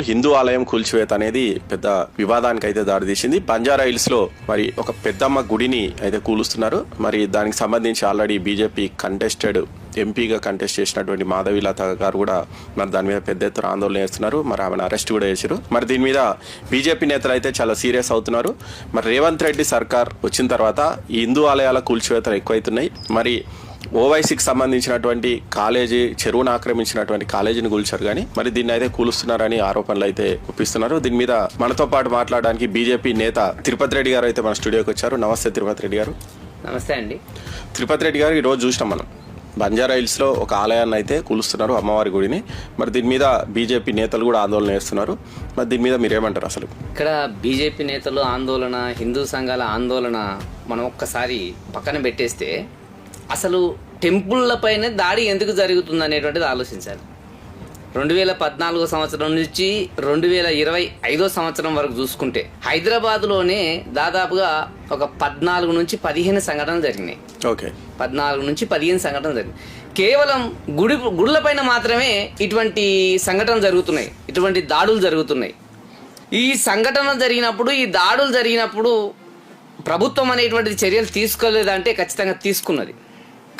హిందూ ఆలయం కూల్చివేత అనేది పెద్ద వివాదానికి అయితే దారితీసింది బంజారా హిల్స్లో మరి ఒక పెద్దమ్మ గుడిని అయితే కూలుస్తున్నారు. మరి దానికి సంబంధించి ఆల్రెడీ బీజేపీ కంటెస్టెడ్ ఎంపీగా కంటెస్ట్ చేసినటువంటి మాధవీలత గారు కూడా మరి దాని మీద పెద్ద ఎత్తున ఆందోళన చేస్తున్నారు. మరి ఆమెను అరెస్ట్ కూడా చేశారు మరి దీని మీద బీజేపీ నేతలు అయితే చాలా సీరియస్ అవుతున్నారు. మరి రేవంత్ రెడ్డి సర్కార్ వచ్చిన తర్వాత ఈ హిందూ ఆలయాల కూల్చివేతలు ఎక్కువైతున్నాయి. మరి ఓవైసీకి సంబంధించినటువంటి కాలేజీ చెరువును ఆక్రమించినటువంటి కాలేజీని కూల్చారు కానీ మరి దీన్ని అయితే కూలుస్తున్నారని ఆరోపణలు అయితే గుప్పిస్తున్నారు దీని మీద మనతో పాటు మాట్లాడడానికి బీజేపీ నేత తిరుపతి రెడ్డి గారు అయితే మన స్టూడియోకి వచ్చారు. నమస్తే తిరుపతి రెడ్డి గారు. నమస్తే అండి. తిరుపతి రెడ్డి గారు ఈరోజు చూసినాం మనం. బంజారా హిల్స్లో ఒక ఆలయాన్ని అయితే కూలుస్తున్నారు అమ్మవారి గుడిని. మరి దీని మీద బీజేపీ నేతలు కూడా ఆందోళన చేస్తున్నారు. మరి దీని మీద మీరేమంటారు అసలు? ఇక్కడ బీజేపీ నేతలు ఆందోళన హిందూ సంఘాల ఆందోళన మనం ఒక్కసారి పక్కన పెట్టేస్తే అసలు టెంపుల్లపైనే దాడి ఎందుకు జరుగుతుంది అనేటువంటిది ఆలోచించాలి. రెండు వేల పద్నాలుగో సంవత్సరం నుంచి రెండు వేల ఇరవై ఐదో సంవత్సరం వరకు చూసుకుంటే హైదరాబాద్లోనే దాదాపుగా ఒక పద్నాలుగు నుంచి పదిహేను సంఘటనలు జరిగినాయి. ఓకే. పద్నాలుగు నుంచి పదిహేను సంఘటనలు జరిగింది కేవలం గుడి గుడులపైన మాత్రమే ఇటువంటి సంఘటనలు జరుగుతున్నాయి. ఇటువంటి దాడులు జరుగుతున్నాయి. ఈ సంఘటనలు జరిగినప్పుడు ఈ దాడులు జరిగినప్పుడు ప్రభుత్వం అనేటువంటిది చర్యలు తీసుకోలేదంటే ఖచ్చితంగా తీసుకున్నది.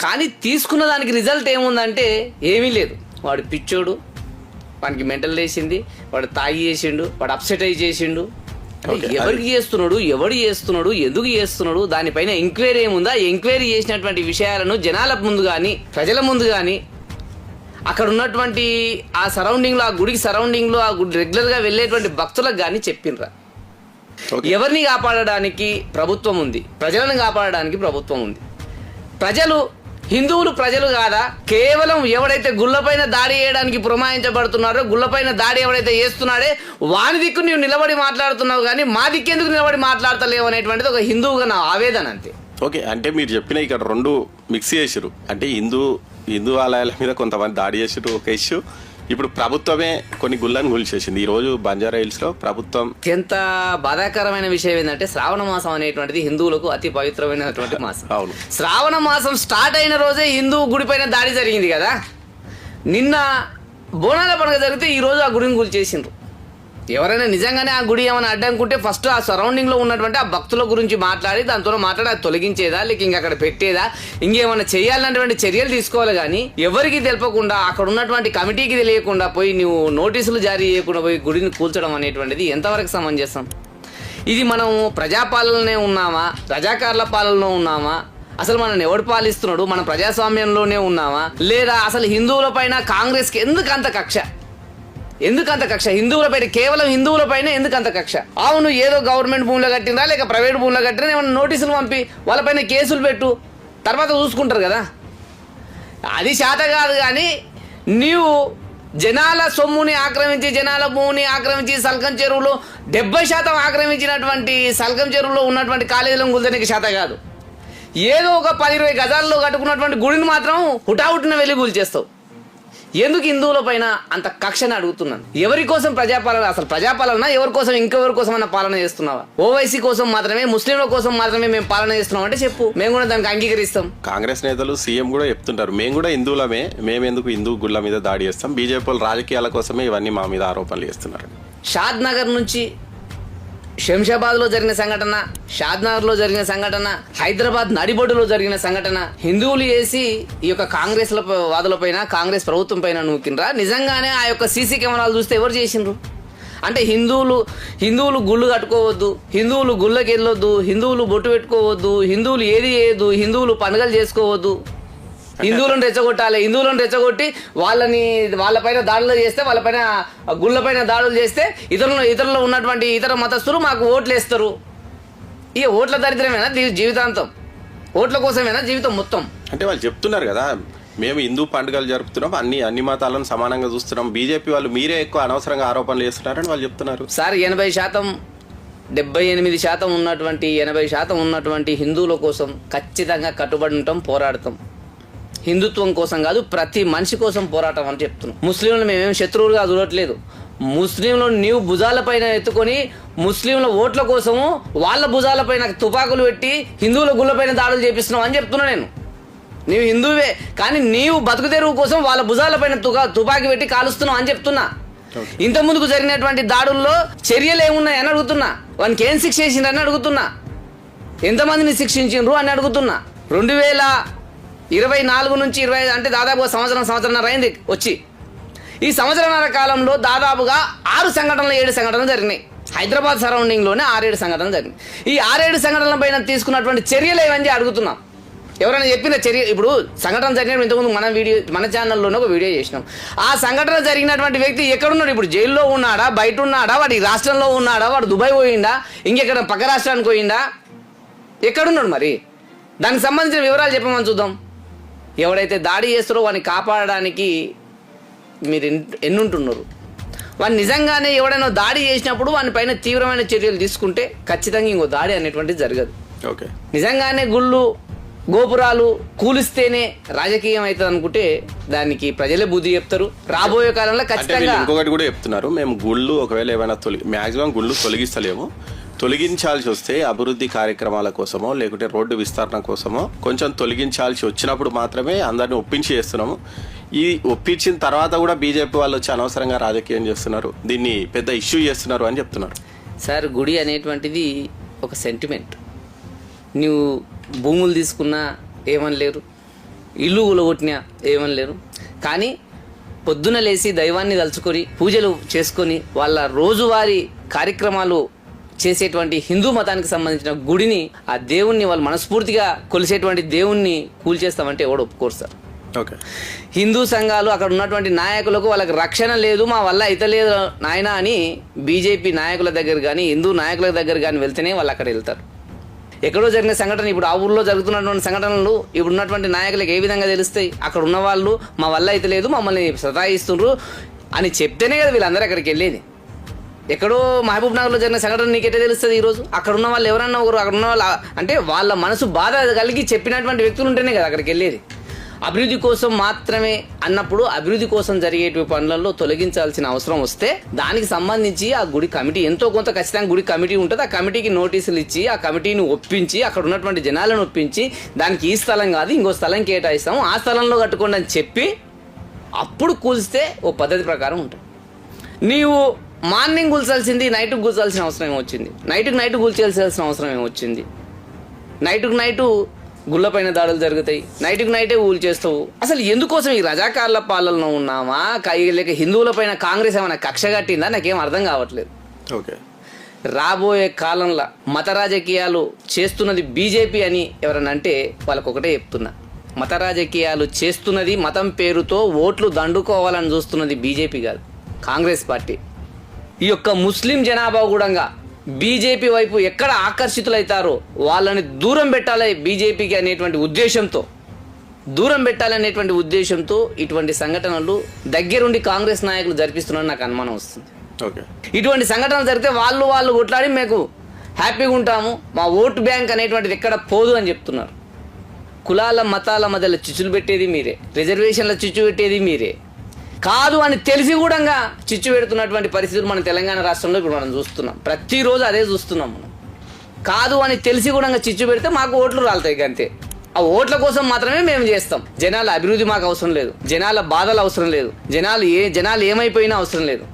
కానీ తీసుకున్న దానికి రిజల్ట్ ఏముందంటే ఏమీ లేదు. వాడు పిచ్చోడు వానికి మెంటల్ వేసింది వాడు తాగి చేసిండు వాడు అప్సెట్ అయి చేసిండు. ఎవరికి చేస్తున్నాడు ఎవడు చేస్తున్నాడు ఎందుకు చేస్తున్నాడు దానిపైన ఎంక్వైరీ ఏముందా? ఎంక్వైరీ చేసినటువంటి విషయాలను జనాల ముందు కానీ ప్రజల ముందు కానీ అక్కడ ఉన్నటువంటి ఆ సరౌండింగ్లో ఆ గుడికి సరౌండింగ్లో ఆ గుడి రెగ్యులర్గా వెళ్ళేటువంటి భక్తులకు కానీ చెప్పిండ్రా ఓకే. ఎవరిని కాపాడడానికి ప్రభుత్వం ఉంది? ప్రజలను కాపాడడానికి ప్రభుత్వం ఉంది. ప్రజలు హిందువులు ప్రజలు కాదా? కేవలం ఎవడైతే గుళ్ళపైన దాడి చేయడానికి పురమాయించబడుతున్నారో గుళ్ళపైన దాడి ఎవడైతే చేస్తున్నాడే వాని దిక్కు నువ్వు నిలబడి మాట్లాడుతున్నావు కానీ మా దిక్కెందుకు నిలబడి మాట్లాడతలేవు అనేటువంటిది ఒక హిందువుగా నా ఆవేదన అంతే. ఓకే అంటే మీరు చెప్పిన ఇక్కడ రెండు మిక్స్ చేసిరు అంటే హిందూ హిందూ ఆలయాల మీద కొంతమంది దాడి చేసిరు ఒక ఇష్యూ. ఇప్పుడు ప్రభుత్వమే కొన్ని గుళ్ళని కూల్చేసింది ఈ రోజు బంజారా హిల్స్లో ప్రభుత్వం అత్యంత బాధాకరమైన విషయం ఏంటంటే శ్రావణ మాసం అనేటువంటిది హిందువులకు అతి పవిత్రమైనటువంటి మాసం. అవును. శ్రావణ మాసం స్టార్ట్ అయిన రోజే హిందూ గుడి పైన దాడి జరిగింది కదా? నిన్న బోనాల పండుగ జరిగితే ఈ రోజు ఆ గుడిని కూల్చేసిండ్రు ఎవరైనా నిజంగానే ఆ గుడి ఏమైనా అడ్డనుకుంటే ఫస్ట్ ఆ సరౌండింగ్లో ఉన్నటువంటి ఆ భక్తుల గురించి మాట్లాడి దాంతో మాట్లాడి అది తొలగించేదా లేక ఇంక అక్కడ పెట్టేదా ఇంకేమైనా చేయాలన్నటువంటి చర్యలు తీసుకోవాలి కానీ ఎవరికి తెలపకుండా అక్కడ ఉన్నటువంటి కమిటీకి తెలియకుండా పోయి నువ్వు నోటీసులు జారీ చేయకుండా పోయి గుడిని కూల్చడం అనేటువంటిది ఎంతవరకు సమంజసం? ఇది మనం ప్రజాపాలననే ఉన్నామా? రజాకారుల పాలనలో ఉన్నామా? అసలు మనల్ని ఎవడు పాలిస్తున్నాడు? మన ప్రజాస్వామ్యంలోనే ఉన్నామా? లేదా అసలు హిందువుల పైన కాంగ్రెస్కి ఎందుకు అంత కక్ష? ఎందుకు అంత కక్ష హిందువులపైన కేవలం హిందువులపైన ఎందుకు అంత కక్ష? అవును ఏదో గవర్నమెంట్ భూమిలో కట్టిందా లేక ప్రైవేట్ భూమిలో కట్టినా ఏమైనా నోటీసులు పంపి వాళ్ళపైన కేసులు పెట్టు. తర్వాత చూసుకుంటారు కదా. అది శాత కాదు కానీ నీవు జనాల సొమ్ముని ఆక్రమించి జనాల భూమిని ఆక్రమించి సల్కం చెరువులో డెబ్బై శాతం ఆక్రమించినటువంటి సల్కం చెరువులో ఉన్నటువంటి కాలేజీలను కూల్చడానికి శాత కాదు. ఏదో ఒక పది ఇరవై గజాల్లో కట్టుకున్నటువంటి గుడిని మాత్రం హుటాహుటిన వెళ్ళి చేస్తావు ఎందుకు హిందువుల పైన అంత కక్షని అడుగుతున్నాను? ఎవరి కోసం ప్రజాపాలన అసలు ప్రజాపాలన ఎవరి కోసం ఇంకెవరి కోసం అన్న పాలన చేస్తున్నావా? ఓవైసీ కోసం మాత్రమే ముస్లింల కోసం మాత్రమే మేము పాలన చేస్తున్నాం అంటే చెప్పు. మేము కూడా దానికి అంగీకరిస్తాం. కాంగ్రెస్ నేతలు సీఎం కూడా చెప్తుంటారు. మేము కూడా హిందువులమే. మేము ఎందుకు హిందూ గుళ్ళ మీద దాడి చేస్తాం? బీజేపీ రాజకీయాల కోసమే ఇవన్నీ మా మీద ఆరోపణలు చేస్తున్నారు. షాద్ నగర్ నుంచి శంషాబాద్లో జరిగిన సంఘటన షాద్నగర్లో జరిగిన సంఘటన హైదరాబాద్ నడిబొడ్డులో జరిగిన సంఘటన హిందువులు వేసి ఈ యొక్క కాంగ్రెస్ వాదులపైన కాంగ్రెస్ ప్రభుత్వం పైన నూకినరా నిజంగానే ఆ యొక్క సీసీ కెమెరాలు చూస్తే ఎవరు చేసిండ్రు? అంటే హిందువులు హిందువులు గుళ్ళు కట్టుకోవద్దు హిందువులు గుళ్ళకి వెళ్ళొద్దు హిందువులు బొట్టు పెట్టుకోవద్దు హిందువులు ఏది చేయదు హిందువులు పండుగలు చేసుకోవద్దు. హిందువులను రెచ్చగొట్టాలి. హిందువులను రెచ్చగొట్టి వాళ్ళని వాళ్ళపైన దాడులు చేస్తే వాళ్ళపైన గుళ్ళపైన దాడులు చేస్తే ఇతరులు ఇతరులు ఉన్నటువంటి ఇతర మతస్థులు మాకు ఓట్లు వేస్తారు ఇక ఓట్ల దరిద్రమేనా జీవితాంతం? ఓట్ల కోసమేనా జీవితం మొత్తం? అంటే వాళ్ళు చెప్తున్నారు కదా మేము హిందూ పండుగలు జరుపుతున్నాం అన్ని అన్ని మతాలను సమానంగా చూస్తున్నాం బీజేపీ వాళ్ళు మీరే ఎక్కువ అనవసరంగా ఆరోపణలు చేస్తున్నారని వాళ్ళు చెప్తున్నారు. సార్ ఎనభై శాతం డెబ్బై ఎనిమిది శాతం ఉన్నటువంటి ఎనభై శాతం ఉన్నటువంటి హిందువుల కోసం ఖచ్చితంగా కట్టుబడి ఉంటాం పోరాడతాం. హిందుత్వం కోసం కాదు ప్రతి మనిషి కోసం పోరాటం అని చెప్తున్నాం. ముస్లింలు మేమేం శత్రువులుగా చూడట్లేదు. ముస్లింలు నీవు భుజాలపైన ఎత్తుకొని ముస్లింల ఓట్ల కోసము వాళ్ళ భుజాలపైన తుపాకులు పెట్టి హిందువుల గుళ్ళపైన దాడులు చేపిస్తున్నావు అని చెప్తున్నా నేను. నీవు హిందువే కానీ నీవు బతుకు తెరువు కోసం వాళ్ళ భుజాలపైన తుగా తుపాకీ పెట్టి కాలుస్తున్నావు అని చెప్తున్నా. ఇంత ముందుకు జరిగినటువంటి దాడుల్లో చర్యలు ఏమున్నాయని అడుగుతున్నా. వానికి ఏం శిక్ష చేసిండ్రని అడుగుతున్నా. ఎంతమందిని శిక్షించిండ్రు అని అడుగుతున్నా. రెండు వేల ఇరవై నాలుగు నుంచి ఇరవై అంటే దాదాపు సంవత్సరం సంవత్సరంన్నర అయింది వచ్చి. ఈ సంవత్సరాల కాలంలో దాదాపుగా ఆరు సంఘటనలు ఏడు సంఘటనలు జరిగినాయి. హైదరాబాద్ సరౌండింగ్లోనే ఆరేడు సంఘటనలు జరిగినాయి. ఈ ఆరేడు సంఘటనల పైన తీసుకున్నటువంటి చర్యలు ఏమని అడుగుతున్నాం. ఎవరైనా చెప్పిన చర్య ఇప్పుడు సంఘటన జరిగినప్పుడు ఇంతకుముందు మన వీడియో మన ఛానల్లోనే ఒక వీడియో చేసినాం. ఆ సంఘటన జరిగినటువంటి వ్యక్తి ఎక్కడున్నాడు? ఇప్పుడు జైల్లో ఉన్నాడా? బయట ఉన్నాడా? వాడి రాష్ట్రంలో ఉన్నాడా? వాడు దుబాయ్ పోయిందా ఇంకెక్కడ పక్క రాష్ట్రానికి పోయిందా ఎక్కడున్నాడు మరి? దానికి సంబంధించిన వివరాలు చెప్పమని చూద్దాం. ఎవడైతే దాడి చేస్తారో వాడిని కాపాడడానికి మీరు ఎన్- ఎన్నుంటున్నారు. వాడిని నిజంగానే ఎవడైనా దాడి చేసినప్పుడు వాని పైన తీవ్రమైన చర్యలు తీసుకుంటే ఖచ్చితంగా ఇంకో దాడి అనేటువంటిది జరగదు. ఓకే. నిజంగానే గుళ్ళు గోపురాలు కూలిస్తేనే రాజకీయం అవుతుంది అనుకుంటే దానికి ప్రజలే బుద్ధి చెప్తారు. రాబోయే కాలంలో ఖచ్చితంగా ఇంకొకటి కూడా చెప్తున్నారు. మేము గుళ్ళు ఒకవేళ ఏమైనా తొలగి మాక్సిమం గుళ్ళు తొలగిస్తలేము. తొలగించాల్సి వస్తే అభివృద్ధి కార్యక్రమాల కోసమో లేకుంటే రోడ్డు విస్తరణ కోసమో కొంచెం తొలగించాల్సి వచ్చినప్పుడు మాత్రమే అందరిని ఒప్పించి చేస్తున్నాము. ఈ ఒప్పించిన తర్వాత కూడా బీజేపీ వాళ్ళు వచ్చి అనవసరంగా రాజకీయం చేస్తున్నారు. దీన్ని పెద్ద ఇష్యూ చేస్తున్నారు అని చెప్తున్నారు. సార్ గుడి అనేటువంటిది ఒక సెంటిమెంట్. నువ్వు భూములు తీసుకున్నా ఏమని లేరు. ఇల్లు కూలగొట్టినా ఏమని లేరు. కానీ పొద్దున లేచి దైవాన్ని తలుచుకొని పూజలు చేసుకొని వాళ్ళ రోజువారీ కార్యక్రమాలు చేసేటువంటి హిందూ మతానికి సంబంధించిన గుడిని ఆ దేవుణ్ణి వాళ్ళు మనస్ఫూర్తిగా కొలిసేటువంటి దేవుణ్ణి కూల్చేస్తామంటే ఎవడు ఒప్పుకోరు సార్. ఓకే. హిందూ సంఘాలు అక్కడ ఉన్నటువంటి నాయకులకు వాళ్ళకి రక్షణ లేదు మా వల్ల అయితలేదు నాయన అని బీజేపీ నాయకుల దగ్గర కానీ హిందూ నాయకుల దగ్గర కానీ వెళ్తేనే వాళ్ళు అక్కడ వెళ్తారు. ఎక్కడో జరిగిన సంఘటన ఇప్పుడు ఆ ఊర్లో జరుగుతున్నటువంటి సంఘటనలు ఇప్పుడు ఉన్నటువంటి నాయకులకు ఏ విధంగా తెలుస్తాయి? అక్కడ ఉన్న వాళ్ళు మా వల్ల అయితే లేదు మమ్మల్ని సతాయిస్తుండ్రు అని చెప్తేనే కదా వీళ్ళందరూ అక్కడికి వెళ్ళేది. ఎక్కడో మహబూబ్ నగర్లో జరిగిన సంఘటన నీకైతే తెలుస్తుంది ఈరోజు. అక్కడ ఉన్న వాళ్ళు ఎవరన్నా ఒకరు అక్కడ ఉన్న వాళ్ళు అంటే వాళ్ళ మనసు బాధ కలిగి చెప్పినటువంటి వ్యక్తులు ఉంటేనే కదా అక్కడికి వెళ్ళేది. అభివృద్ధి కోసం మాత్రమే అన్నప్పుడు అభివృద్ధి కోసం జరిగేటువంటి పనులలో తొలగించాల్సిన అవసరం వస్తే దానికి సంబంధించి ఆ గుడి కమిటీ ఎంతో కొంత ఖచ్చితంగా గుడి కమిటీ ఉంటుంది. ఆ కమిటీకి నోటీసులు ఇచ్చి ఆ కమిటీని ఒప్పించి అక్కడ ఉన్నటువంటి జనాలను ఒప్పించి దానికి ఈ స్థలం కాదు ఇంకో స్థలం కేటాయిస్తాము. ఆ స్థలంలో కట్టుకోండి అని చెప్పి అప్పుడు కూల్స్తే ఓ పద్ధతి ప్రకారం ఉంటుంది. నీవు మార్నింగ్ కూల్చాల్సింది నైట్కి కూల్చాల్సిన అవసరం ఏమొచ్చింది నైట్కి నైట్ కూల్చాల్సిన అవసరం ఏమొచ్చింది నైట్కి నైటు గుళ్ళపైన దాడులు జరుగుతాయి నైట్కి నైటే కూల్చేస్తావు అసలు ఎందుకోసం ఈ రజాకార్ల పాలనలో ఉన్నామా? లేక హిందువులపైన కాంగ్రెస్ ఏమైనా కక్ష కట్టిందా? నాకేం అర్థం కావట్లేదు. ఓకే. రాబోయే కాలంలో మత రాజకీయాలు చేస్తున్నది బీజేపీ అని ఎవరన్నా అంటే వాళ్ళకు ఒకటే చెప్తున్నా. మత రాజకీయాలు చేస్తున్నది మతం పేరుతో ఓట్లు దండుకోవాలని చూస్తున్నది బీజేపీ కాదు కాంగ్రెస్ పార్టీ. ఈ యొక్క ముస్లిం జనాభా కూడా బీజేపీ వైపు ఎక్కడ ఆకర్షితులవుతారో వాళ్ళని దూరం పెట్టాలి బీజేపీకి అనేటువంటి ఉద్దేశంతో. దూరం పెట్టాలనేటువంటి ఉద్దేశంతో ఇటువంటి సంఘటనలు దగ్గరుండి కాంగ్రెస్ నాయకులు జరిపిస్తున్నారని నాకు అనుమానం వస్తుంది. ఓకే. ఇటువంటి సంఘటనలు జరిగితే వాళ్ళు వాళ్ళు కొట్లాడి మేము హ్యాపీగా ఉంటాము మా ఓటు బ్యాంక్ అనేటువంటిది ఎక్కడ పోదు అని చెప్తున్నారు. కులాల మతాల మధ్యలో చిచ్చులు పెట్టేది మీరే రిజర్వేషన్ల చిచ్చు పెట్టేది మీరే. కాదు అని తెలిసి కూడా చిచ్చు పెడుతున్నటువంటి పరిస్థితులు మన తెలంగాణ రాష్ట్రంలో ఇప్పుడు మనం చూస్తున్నాం. ప్రతిరోజు అదే చూస్తున్నాం మనం. కాదు అని తెలిసి కూడా చిచ్చు పెడితే మాకు ఓట్లు రాలుతాయి అంతే ఆ ఓట్ల కోసం మాత్రమే మేము చేస్తాం. జనాల అభివృద్ధి మాకు అవసరం లేదు. జనాల బాధలు అవసరం లేదు. జనాలు ఏ జనాలు ఏమైపోయినా అవసరం లేదు.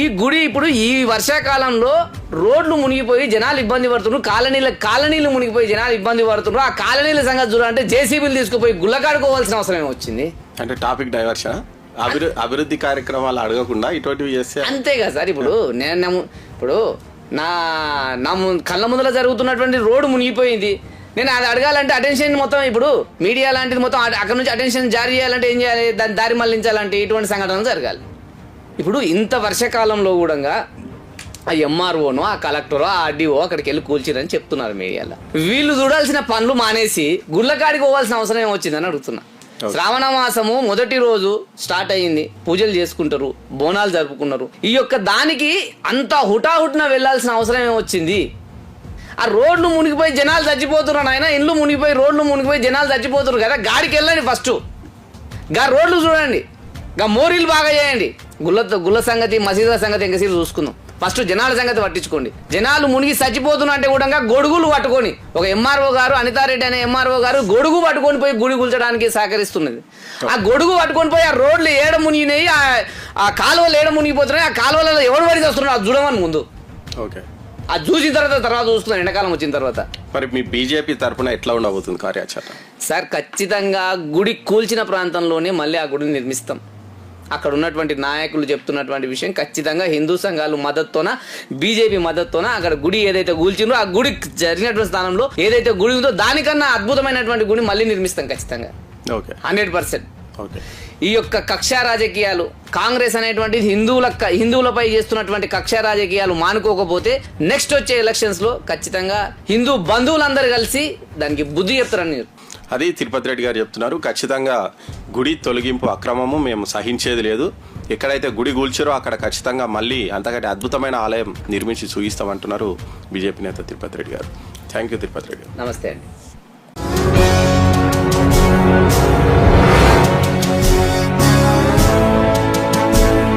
ఈ గుడి ఇప్పుడు ఈ వర్షాకాలంలో రోడ్లు మునిగిపోయి జనాలు ఇబ్బంది పడుతున్నారు కాలనీల కాలనీలు మునిగిపోయి జనాలు ఇబ్బంది పడుతున్నారు ఆ కాలనీల సంగతి చూడాలంటే జేసీబీలు తీసుకుపోయి గుల్లకాడుకోవాల్సిన అవసరం ఏమొచ్చింది? అంటే టాపిక్ డైవర్షన్. అభివృద్ధి అభివృద్ధి కార్యక్రమాలు అడగకుండా ఇటువంటివి చేస్తే అంతే కదా సార్ ఇప్పుడు నేను ఇప్పుడు నా నా ము- కళ్ళ ముందర జరుగుతున్నటువంటి రోడ్డు మునిగిపోయింది. నేను అది అడగాలంటే అటెన్షన్ మొత్తం ఇప్పుడు మీడియా లాంటిది మొత్తం అక్కడ నుంచి అటెన్షన్ జారీ చేయాలంటే ఏం చేయాలి? దాన్ని దారి మళ్ళించాలంటే ఇటువంటి సంఘటనలు జరగాలి. ఇప్పుడు ఇంత వర్షాకాలంలో కూడా ఆ ఎంఆర్ఓనో ఆ కలెక్టరో ఆ ఆర్డీఓ అక్కడికి వెళ్ళి కూల్చిరని చెప్తున్నారు మీడియాలో. వీళ్ళు చూడాల్సిన పనులు మానేసి గుళ్ళకాడికి పోవాల్సిన అవసరం ఏమొచ్చిందని అడుగుతున్నా. శ్రావణ మాసము మొదటి రోజు స్టార్ట్ అయ్యింది. పూజలు చేసుకుంటారు బోనాలు జరుపుకున్నారు. ఈ యొక్క దానికి అంత హుటాహుటిన వెళ్ళాల్సిన అవసరం ఏమొచ్చింది? ఆ రోడ్లు మునిగిపోయి జనాలు చచ్చిపోతున్నారు ఆయన ఇండ్లు మునిగిపోయి రోడ్లు మునిగిపోయి జనాలు చచ్చిపోతున్నారు కదా. గాడికి వెళ్ళండి ఫస్ట్. గా రోడ్లు చూడండి. గా మోరీలు బాగా చేయండి. గుల్ల గుల్ల సంగతి మసీదుల సంగతి ఎంకసీలు చూసుకుందాం. ఫస్ట్ జనాల సంగతి పట్టించుకోండి. జనాలు మునిగి చచ్చిపోతున్నా అంటే కూడా గొడుగులు పట్టుకొని ఒక ఎంఆర్ఓ గారు అనితారెడ్డి అనే ఎంఆర్ఓ గారు గొడుగు పట్టుకొని పోయి గుడి కూల్చడానికి సహకరిస్తున్నది. ఆ గొడుగు పట్టుకొని పోయి ఆ రోడ్లు ఏడ మునిగినాయి ఆ- ఆ కాలువలు ఏడ మునిగిపోతున్నాయి ఆ కాలువలలో ఎవడు పడి వస్తున్నాడు అది చూడమని ముందు. ఓకే. అది చూసిన తర్వాత తర్వాత చూస్తున్నాను ఎండాకాలం వచ్చిన తర్వాత. మరి మీ బీజేపీ తరపున ఎట్లా ఉండబోతుంది కార్యాచరణ? సార్ ఖచ్చితంగా గుడి కూల్చిన ప్రాంతంలోనే మళ్ళీ ఆ గుడిని నిర్మిస్తాం. అక్కడ ఉన్నటువంటి నాయకులు చెప్తున్నటువంటి విషయం ఖచ్చితంగా హిందూ సంఘాలు మద్దతుతోన బీజేపీ మద్దతుతోన అక్కడ గుడి ఏదైతే కూల్చిందో ఆ గుడి జరిగినటువంటి స్థానంలో ఏదైతే గుడి ఉందో దానికన్నా అద్భుతమైనటువంటి గుడి మళ్ళీ నిర్మిస్తాం ఖచ్చితంగా. ఓకే. Hundred percent. ఓకే. ఈ యొక్క కక్ష రాజకీయాలు కాంగ్రెస్ అనేటువంటి హిందువుల హిందువులపై చేస్తున్నటువంటి కక్ష రాజకీయాలు మానుకోకపోతే నెక్స్ట్ వచ్చే ఎలక్షన్స్లో ఖచ్చితంగా హిందూ బంధువులందరూ కలిసి దానికి బుద్ధి చెప్తారని అది తిరుపతి రెడ్డి గారు చెప్తున్నారు. ఖచ్చితంగా గుడి తొలగింపు అక్రమము మేము సహించేది లేదు. ఎక్కడైతే గుడి కూల్చారో అక్కడ ఖచ్చితంగా మళ్ళీ అంతకంటే అద్భుతమైన ఆలయం నిర్మించి చూపిస్తామంటున్నారు బీజేపీ నేత తిరుపతి రెడ్డి గారు. థ్యాంక్ యూ తిరుపతి రెడ్డి నమస్తే అండి.